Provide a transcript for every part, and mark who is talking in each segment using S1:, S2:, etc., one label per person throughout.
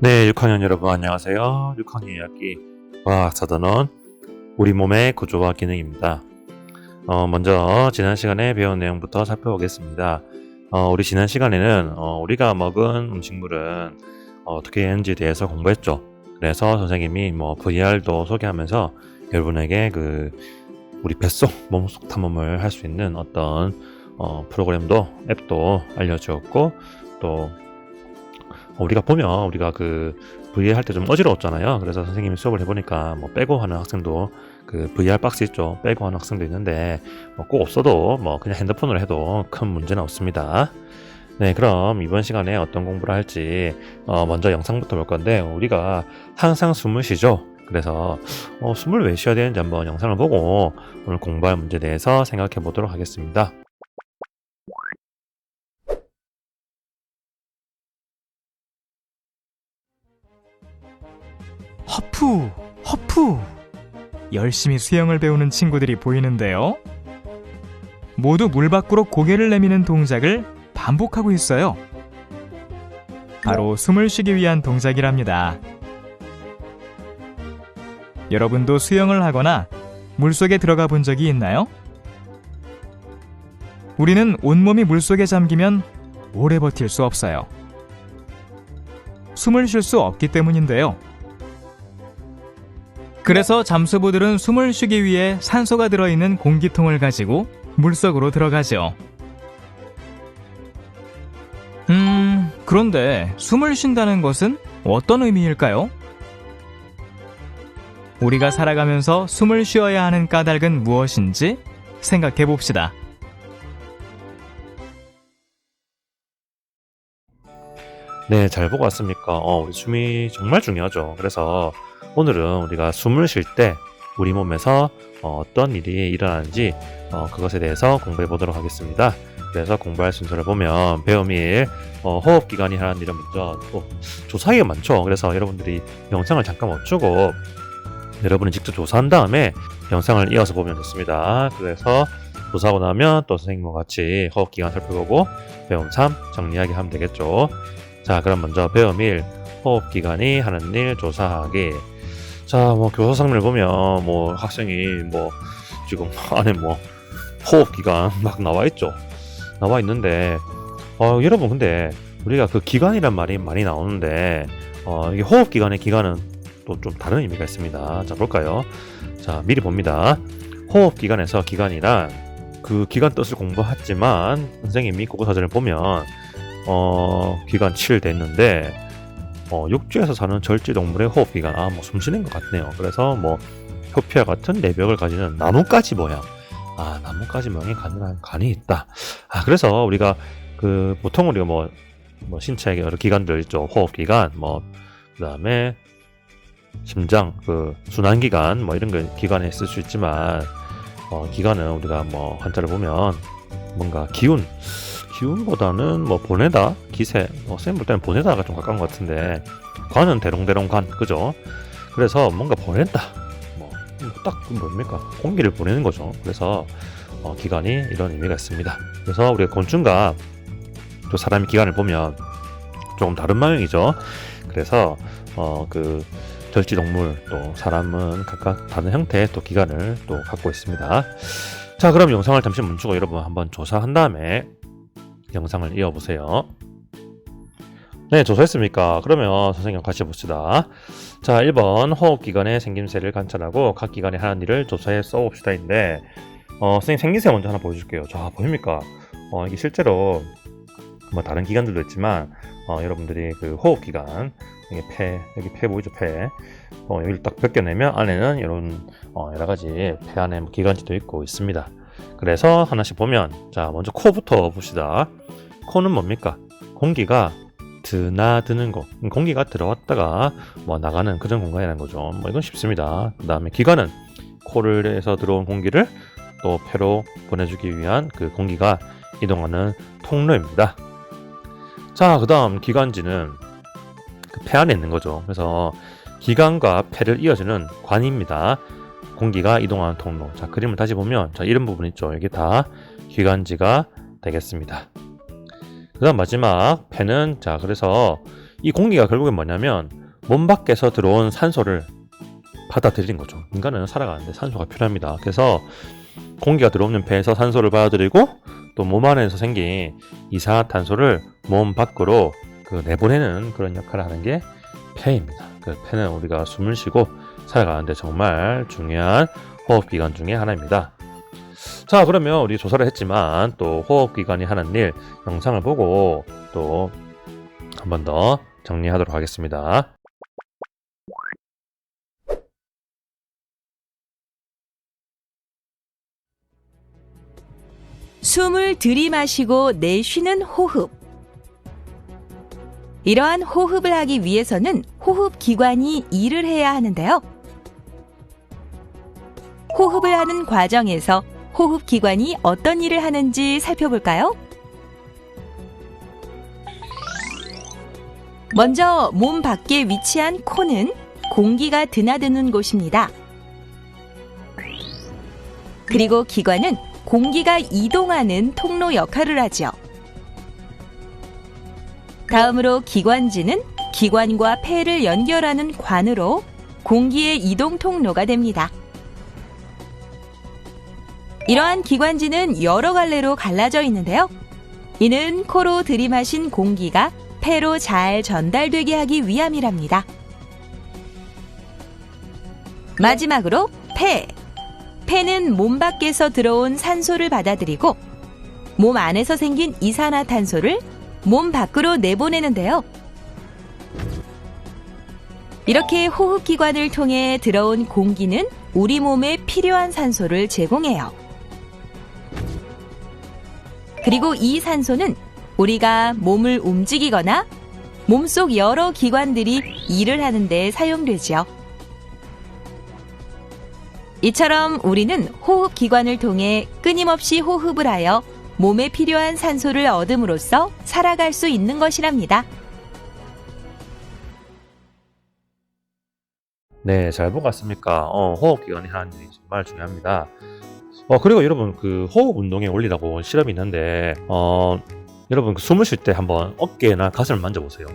S1: 네, 6학년 여러분 안녕하세요. 6학년 이야기 과학사전원 우리 몸의 구조와 기능입니다. 어, 먼저 지난 시간에 배운 내용부터 살펴보겠습니다. 어, 우리 지난 시간에는 어, 우리가 먹은 음식물은 어, 떻게 되는지에 대해서 공부했죠. 그래서 선생님이 뭐 VR도 소개하면서 여러분에게 그 우리 뱃속 몸속 탐험을 할 수 있는 어떤 어, 프로그램도 앱도 알려주었고 또 우리가 보면 우리가 그 VR 할 때 좀 어지러웠잖아요. 그래서 선생님이 수업을 해보니까 뭐 빼고 하는 학생도 그 VR 박스 있죠. 빼고 하는 학생도 있는데 뭐 꼭 없어도 뭐 그냥 핸드폰으로 해도 큰 문제는 없습니다. 네, 그럼 이번 시간에 어떤 공부를 할지 어, 먼저 영상부터 볼 건데 우리가 항상 숨을 쉬죠. 그래서 어, 숨을 왜 쉬어야 되는지 한번 영상을 보고 오늘 공부할 문제에 대해서 생각해 보도록 하겠습니다.
S2: 허푸, 허푸. 열심히 수영을 배우는 친구들이 보이는데요. 모두 물 밖으로 고개를 내미는 동작을 반복하고 있어요. 바로 숨을 쉬기 위한 동작이랍니다. 여러분도 수영을 하거나 물속에 들어가 본 적이 있나요? 우리는 온몸이 물속에 잠기면 오래 버틸 수 없어요. 숨을 쉴 수 없기 때문인데요. 그래서 잠수부들은 숨을 쉬기 위해 산소가 들어있는 공기통을 가지고 물속으로 들어가죠. 음, 그런데 숨을 쉰다는 것은 어떤 의미일까요? 우리가 살아가면서 숨을 쉬어야 하는 까닭은 무엇인지 생각해 봅시다.
S1: 네, 잘 보고 왔습니까? 어, 우리 숨이 정말 중요하죠. 그래서 오늘은 우리가 숨을 쉴 때 우리 몸에서 어, 떤 일이 일어나는지 어, 그것에 대해서 공부해 보도록 하겠습니다. 그래서 공부할 순서를 보면 배움 1, 어, 호흡 기관이 하는 일은 먼저 또 조사하기가 많죠. 그래서 여러분들이 영상을 잠깐 멈추고 여러분이 직접 조사한 다음에 영상을 이어서 보면 좋습니다. 그래서 조사하고 나면 또 선생님과 같이 호흡 기관 살펴보고 배움 3 정리하기 하면 되겠죠. 자, 그럼 먼저 배움 1, 호흡 기관이 하는 일 조사하기. 자, 뭐 교사 상을 보면 뭐 학생이 뭐 지금 안에 뭐 호흡 기관 막 나와 있죠. 나와 있는데 어, 여러분 근데 우리가 그 기관이란 말이 많이 나오는데 어, 이게 호흡 기관의 기관은 또 좀 다른 의미가 있습니다. 자, 볼까요? 자, 미리 봅니다. 호흡 기관에서 기관이란 그 기관 뜻을 공부했지만 선생님이 국어사전을 보면 어, 기관 7 됐는데 어, 육지에서 사는 절지 동물의 호흡 기관 아, 뭐 숨 쉬는 것 같네요. 그래서 뭐 효피와 같은 내벽을 가지는 나뭇가지 모양 아, 나뭇가지 모양이 가능한 간이 있다. 아, 그래서 우리가 그 보통 우리가 뭐, 뭐 신체의 여러 기관들 있죠. 호흡 기관, 뭐 그 다음에 심장, 그 순환 기관, 뭐 이런 거 기관에 쓸수 있지만 어, 기관은 우리가 뭐 한자를 보면 뭔가 기운 기운보다는 뭐 보내다 기세 뭐 쌤 볼 때는 보내다가 좀 가까운 것 같은데 관은 대롱대롱 관 그죠? 그래서 뭔가 보낸다. 뭐딱 뭡니까? 공기를 보내는 거죠. 그래서 어, 기관이 이런 의미가 있습니다. 그래서 우리가 곤충과 또 사람의 기관을 보면 조금 다른 방향이죠. 그래서 어, 그 절지동물 또 사람은 각각 다른 형태의 또 기관을 또 갖고 있습니다. 자 그럼 영상을 잠시 멈추고 여러분 한번 조사한 다음에 영상을 이어보세요. 네, 조사했습니까? 그러면 선생님 같이 봅시다. 자, 1번 호흡기관의 생김새를 관찰하고 각 기관이 하는 일을 조사해 써봅시다인데 어, 선생님 생김새 먼저 하나 보여줄게요. 자, 보입니까? 어, 이게 실제로 뭐 다른 기관들도 있지만 어, 여러분들이 그 호흡기관 이게 폐, 여기 폐 보이죠? 폐. 어, 여기를 딱 벗겨내면 안에는 이런 어, 여러 가지 폐 안에 뭐 기관지도 있고 있습니다. 그래서 하나씩 보면 자 먼저 코부터 봅시다. 코는 뭡니까? 공기가 드나드는 거. 공기가 들어왔다가 뭐 나가는 그런 공간이라는 거죠. 뭐 이건 쉽습니다. 그 다음에 기관은 코를 에서 들어온 공기를 또 폐로 보내주기 위한 그 공기가 이동하는 통로입니다. 자, 그 다음 기관지는 그 폐 안에 있는 거죠. 그래서 기관과 폐를 이어주는 관입니다. 공기가 이동하는 통로. 자, 그림을 다시 보면 자, 이런 부분 있죠. 여기 다 기관지가 되겠습니다. 그다음 마지막 폐는 자, 그래서 이 공기가 결국엔 뭐냐면 몸 밖에서 들어온 산소를 받아들이는 거죠. 인간은 살아가는데 산소가 필요합니다. 그래서 공기가 들어오는 폐에서 산소를 받아들이고 또 몸 안에서 생긴 이산화탄소를 몸 밖으로 그 내보내는 그런 역할을 하는 게 폐입니다. 그 폐는 우리가 숨을 쉬고 살아가는데 정말 중요한 호흡기관 중에 하나입니다. 자, 그러면 우리 조사를 했지만 또 호흡기관이 하는 일 영상을 보고 또 한 번 더 정리하도록 하겠습니다.
S3: 숨을 들이마시고 내쉬는 호흡. 이러한 호흡을 하기 위해서는 호흡 기관이 일을 해야 하는데요. 호흡을 하는 과정에서 호흡 기관이 어떤 일을 하는지 살펴볼까요? 먼저 몸 밖에 위치한 코는 공기가 드나드는 곳입니다. 그리고 기관은 공기가 이동하는 통로 역할을 하죠. 다음으로 기관지는 기관과 폐를 연결하는 관으로 공기의 이동 통로가 됩니다. 이러한 기관지는 여러 갈래로 갈라져 있는데요. 이는 코로 들이마신 공기가 폐로 잘 전달되게 하기 위함이랍니다. 마지막으로 폐. 폐는 몸 밖에서 들어온 산소를 받아들이고 몸 안에서 생긴 이산화탄소를 몸 밖으로 내보내는데요. 이렇게 호흡기관을 통해 들어온 공기는 우리 몸에 필요한 산소를 제공해요. 그리고 이 산소는 우리가 몸을 움직이거나 몸속 여러 기관들이 일을 하는데 사용되지요. 이처럼 우리는 호흡 기관을 통해 끊임없이 호흡을 하여 몸에 필요한 산소를 얻음으로써 살아갈 수 있는 것이랍니다.
S1: 네, 잘 보고 왔습니까? 어, 호흡기관이 하는 일이 정말 중요합니다. 어, 그리고 여러분, 그 호흡 운동의 원리라고 실험이 있는데, 어, 여러분, 그 숨을 쉴 때 한번 어깨나 가슴을 만져보세요.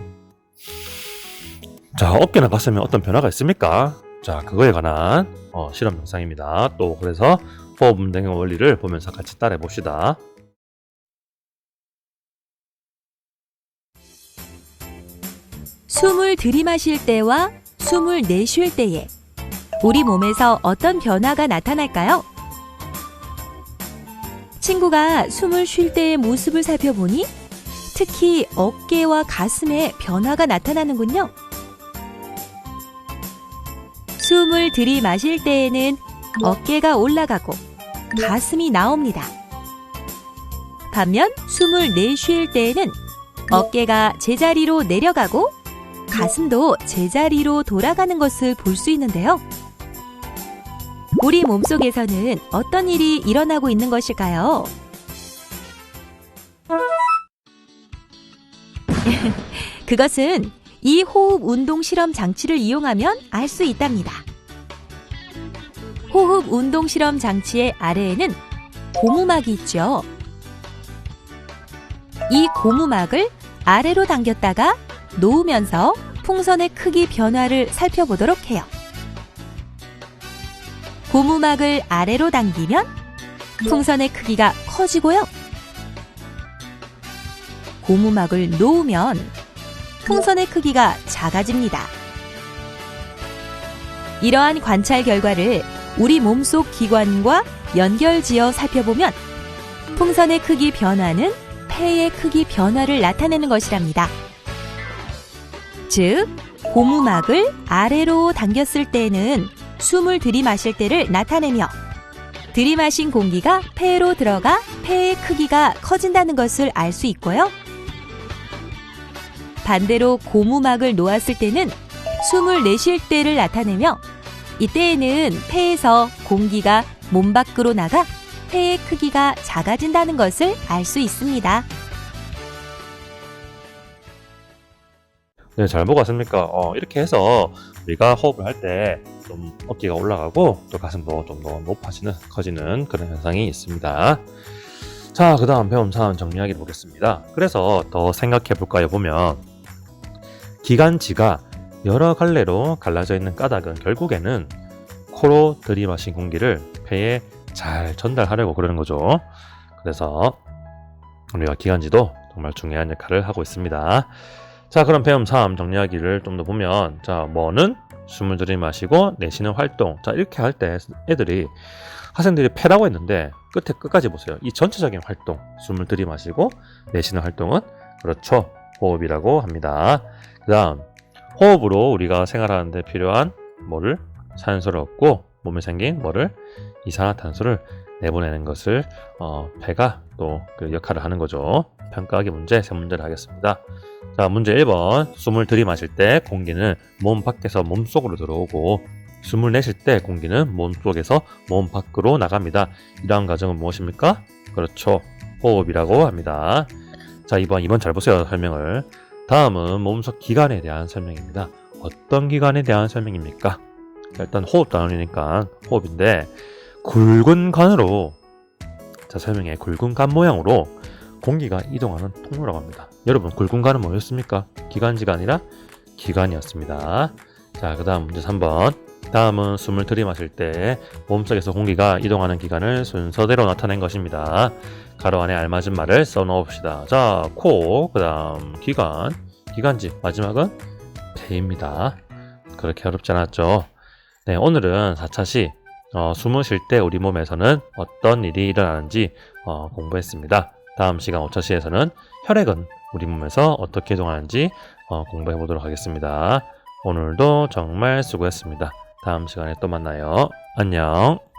S1: 자, 어깨나 가슴에 어떤 변화가 있습니까? 자, 그거에 관한 어, 실험 영상입니다. 또, 그래서 호흡 운동의 원리를 보면서 같이 따라해 봅시다.
S3: 숨을 들이마실 때와 숨을 내쉴 때에 우리 몸에서 어떤 변화가 나타날까요? 친구가 숨을 쉴 때의 모습을 살펴보니 특히 어깨와 가슴에 변화가 나타나는군요. 숨을 들이마실 때에는 어깨가 올라가고 가슴이 나옵니다. 반면 숨을 내쉴 때에는 어깨가 제자리로 내려가고 가슴도 제자리로 돌아가는 것을 볼 수 있는데요. 우리 몸속에서는 어떤 일이 일어나고 있는 것일까요? 그것은 이 호흡 운동 실험 장치를 이용하면 알 수 있답니다. 호흡 운동 실험 장치의 아래에는 고무막이 있죠. 이 고무막을 아래로 당겼다가 놓으면서 풍선의 크기 변화를 살펴보도록 해요. 고무막을 아래로 당기면 풍선의 크기가 커지고요. 고무막을 놓으면 풍선의 크기가 작아집니다. 이러한 관찰 결과를 우리 몸속 기관과 연결지어 살펴보면 풍선의 크기 변화는 폐의 크기 변화를 나타내는 것이랍니다. 즉, 고무막을 아래로 당겼을 때는 숨을 들이마실 때를 나타내며 들이마신 공기가 폐로 들어가 폐의 크기가 커진다는 것을 알 수 있고요. 반대로 고무막을 놓았을 때는 숨을 내쉴 때를 나타내며 이때에는 폐에서 공기가 몸 밖으로 나가 폐의 크기가 작아진다는 것을 알 수 있습니다.
S1: 네, 잘 보고 왔습니까? 어, 이렇게 해서 우리가 호흡을 할때 좀 어깨가 올라가고 또 가슴도 좀 더 높아지는, 커지는 그런 현상이 있습니다. 자, 그 다음 배움 사항 정리하기 보겠습니다. 그래서 더 생각해 볼까요? 보면 기관지가 여러 갈래로 갈라져 있는 까닭은 결국에는 코로 들이마신 공기를 폐에 잘 전달하려고 그러는 거죠. 그래서 우리가 기관지도 정말 중요한 역할을 하고 있습니다. 자, 그럼 배움 3 정리하기를 좀 더 보면 자, 뭐는 숨을 들이마시고 내쉬는 활동. 자, 이렇게 할 때 애들이 학생들이 패라고 했는데 끝에 끝까지 보세요. 이 전체적인 활동, 숨을 들이마시고 내쉬는 활동은 그렇죠. 호흡이라고 합니다. 그다음 호흡으로 우리가 생활하는데 필요한 뭐를 산소를 얻고 몸에 생긴 뭐를 이산화탄소를 내보내는 것을 어, 배가 또 그 역할을 하는 거죠. 평가하기 문제 세 문제를 하겠습니다. 자, 문제 1번. 숨을 들이마실 때 공기는 몸 밖에서 몸 속으로 들어오고 숨을 내쉴 때 공기는 몸 속에서 몸 밖으로 나갑니다. 이러한 과정은 무엇입니까? 그렇죠. 호흡이라고 합니다. 자, 2번, 2번 잘 보세요. 설명을. 다음은 몸속 기관에 대한 설명입니다. 어떤 기관에 대한 설명입니까? 자, 일단 호흡 단원이니까 호흡인데 굵은 관으로 자 설명해 굵은 관 모양으로 공기가 이동하는 통로라고 합니다. 여러분 굵은 관은 뭐였습니까? 기관지가 아니라 기관이었습니다. 자 그 다음 문제 3번 다음은 숨을 들이마실 때 몸속에서 공기가 이동하는 기관을 순서대로 나타낸 것입니다. 가로 안에 알맞은 말을 써놓읍시다. 자, 코, 그 다음 기관, 기관지, 마지막은 폐입니다. 그렇게 어렵지 않았죠. 네, 오늘은 4차 시 어, 숨을 쉴 때 우리 몸에서는 어떤 일이 일어나는지 어, 공부했습니다. 다음 시간 5차 시에서는 혈액은 우리 몸에서 어떻게 이동하는지 어, 공부해 보도록 하겠습니다. 오늘도 정말 수고했습니다. 다음 시간에 또 만나요. 안녕.